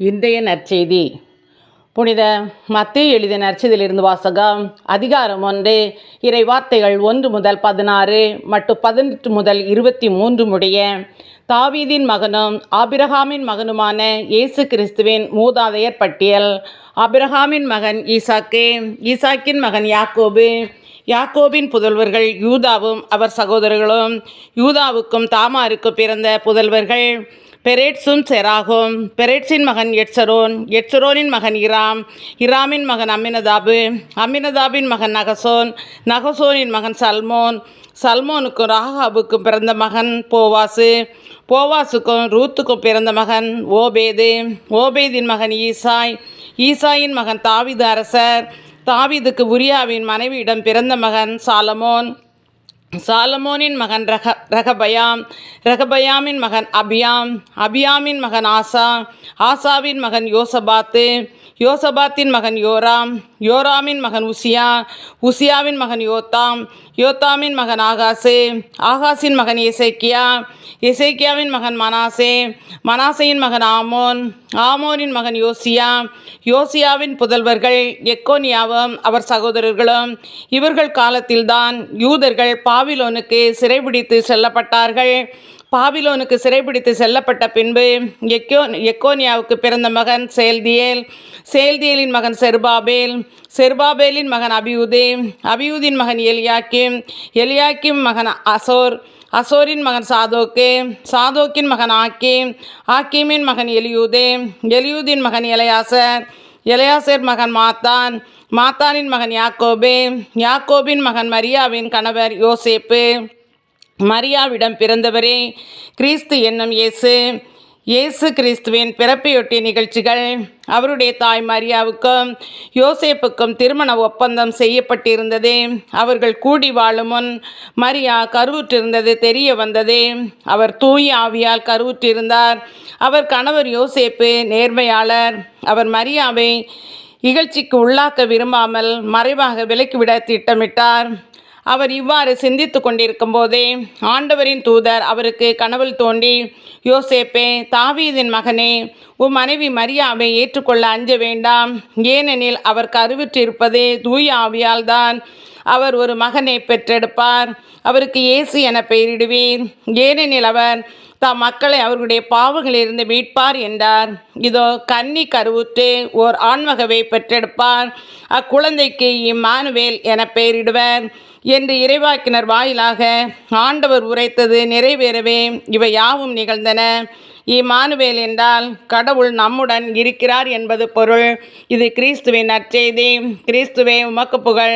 இன்றைய நற்செய்தி. புனித மத்திய எழுதிய நற்செய்தியிலிருந்து வாசகம் அதிகாரம் ஒன்று இறை வார்த்தைகள் ஒன்று முதல் பதினாறு மற்றும் பதினெட்டு முதல் இருபத்தி மூன்று முடிய தாவீதின் மகனும் ஆபிரகாமின் மகனுமான இயேசு கிறிஸ்துவின் மூதாதையர் பட்டியல். ஆபிரஹாமின் மகன் ஈசாக்கு ஈசாக்கின் மகன் யாக்கோபு யாக்கோபின் புதல்வர்கள் யூதாவும் அவர் சகோதரர்களும் யூதாவுக்கும் தாமாருக்கும் பிறந்த புதல்வர்கள். பெரேட்ஸும் செராகும். பெரேட்ஸின் மகன் எட்சரோன். எட்சரோனின் மகன் இராம். இராமின் மகன் அமினதாபு அமினதாபின் மகன் நகசோன். நகசோனின் மகன் சல்மோன். சல்மோனுக்கும் ராகாபுக்கும் பிறந்த மகன் போவாசு. போவாசுக்கும் ரூத்துக்கும் பிறந்த மகன் ஓபேது. ஓபேதின் மகன் ஈசாய். ஈசாயின் மகன் தாவித அரசர். தாவிதுக்கு உரியாவின் மனைவியிடம் பிறந்த மகன் சாலமோன். சாலமோனின் மகன் ரக ரகபயாம் ரகபயாமின் மகன் அபியாம் அபியாமின் மகன் ஆசா ஆசாவின் மகன் யோசபாத்து யோசபாத்தின் மகன் யோராம் யோராமின் மகன் உசியா உசியாவின் மகன் யோத்தாம் யோத்தாமின் மகன் ஆகாசு ஆகாசின் மகன் எசேக்கியா எசேக்கியாவின் மகன் மனாசே மனாசையின் மகன் ஆமோன் ஆமோனின் மகன் யோசியா யோசியாவின் புதல்வர்கள் எக்கோனியாவும் அவர் சகோதரர்களும் இவர்கள் காலத்தில்தான் யூதர்கள் பாபிலோனுக்கு சிறைபிடித்து செல்லப்பட்டார்கள். பாபிலோனுக்கு சிறைபிடித்து செல்லப்பட்ட பின்பு எக்கோ எக்கோனியாவுக்கு பிறந்த மகன் சேல்தியேல் சேல்தியேலின் மகன் செருபாபேல் செருபாபேலின் மகன் அபியூதே அபியூதின் மகன் எலியாக்கிம் எலியாக்கிம் மகன் அசோர் அசோரின் மகன் சாதோக்கு சாதோக்கின் மகன் ஆக்கிம் ஆக்கிமின் மகன் எலியூதே எலியூதின் மகன் எலையாசர் எலையாசர் மகன் மாத்தான் மாத்தானின் மகன் யாக்கோபே யாக்கோபின் மகன் மரியாவின் கணவர் யோசேப்பு. மரியாவிடம் பிறந்தவரே கிறிஸ்து என்னும் இயேசு. இயேசு கிறிஸ்துவின் பிறப்பையொட்டிய நிகழ்ச்சிகள். அவருடைய தாய் மரியாவுக்கும் யோசேப்புக்கும் திருமண ஒப்பந்தம் செய்யப்பட்டிருந்தது. அவர்கள் கூடி வாழும் முன் மரியா கருவுற்றிருந்தது தெரிய வந்தது. அவர் தூய் ஆவியால் கருவுற்றிருந்தார். அவர் கணவர் யோசேப்பு நேர்மையாளர். அவர் மரியாவை இகழ்ச்சிக்கு உள்ளாக்க விரும்பாமல் மறைவாக விலக்கிவிட திட்டமிட்டார். அவர் இவ்வாறு சிந்தித்து கொண்டிருக்கும் போதே ஆண்டவரின் தூதர் அவருக்கு கனவில் தோண்டி யோசேப்பே தாவீதின் மகனே உன் மனைவி மரியாவை ஏற்றுக்கொள்ள அஞ்ச வேண்டாம். ஏனெனில் அவர் கருவிற்றிருப்பதே தூய ஆவியால் தான். அவர் ஒரு மகனை பெற்றெடுப்பார். அவருக்கு இயேசு என பெயரிடுவீர். ஏனெனில் அவர் தம் மக்களை அவர்களுடைய பாவங்களிலிருந்து மீட்பார் என்றார். இதோ கன்னி கருவுற்று ஓர் ஆண்மகவை பெற்றெடுப்பார். அக்குழந்தைக்கு இம்மானுவேல் என பெயரிடுவர் என்று இறைவாக்கினர் வாயிலாக ஆண்டவர் உரைத்தது நிறைவேறவே இவை யாவும் நிகழ்ந்தன. இம்மானுவேல் என்றால் கடவுள் நம்முடன் இருக்கிறார் என்பது பொருள். இது கிறிஸ்துவின் நற்செய்தி. கிறிஸ்துவே உமக்கு புகழ்.